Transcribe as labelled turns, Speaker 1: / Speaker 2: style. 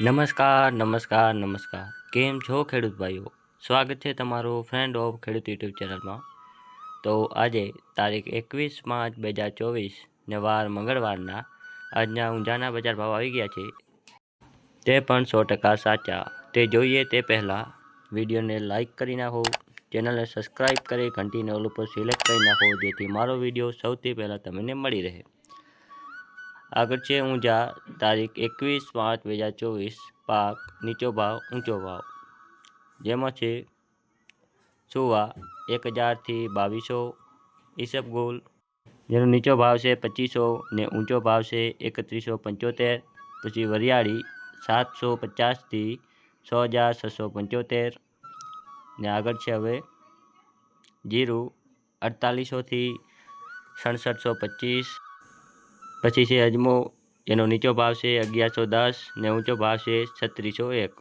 Speaker 1: નમસ્કાર નમસ્કાર નમસ્કાર. કેમ છો ખેડૂત ભાઈઓ? સ્વાગત છે તમારું ફ્રેન્ડ ઓફ ખેડૂત યુટ્યુબ ચેનલમાં તો આજે તારીખ એકવીસ પાંચ બે હજાર ચોવીસ ને વાર મંગળવારના. આજના ઊંઝાના બજાર ભાવ આવી ગયા છે. તે પણ સો ટકા સાચા. તે જોઈએ તે પહેલાં વિડીયોને લાઈક કરી નાખો, ચેનલને સબસ્ક્રાઈબ કરી, ઘંટીને ઓલ ઉપર સિલેક્ટ કરી નાખો, જેથી મારો વીડિયો સૌથી પહેલાં તમને મળી રહે. આગળ છે ઊંઝા, તારીખ એકવીસ પાંચ બે હજાર ચોવીસ, પાક નીચો ભાવ, ઊંચો ભાવ. જેમાં છે સુવા એક હજારથી બાવીસો ઈસબગુલ જેનો નીચો ભાવ છે પચીસો ને ઊંચો ભાવ છે એકત્રીસો પંચોતેર, પછી વરિયાળી સાતસો પચાસથી છ હજાર છસો પંચોતેર, ને આગળ છે હવે જીરું અડતાલીસોથી સડસઠસો પચીસ પછી છે અજમો એનો નીચો ભાવ છે અગિયારસો દસ ને ઊંચો ભાવ છે છત્રીસો એક.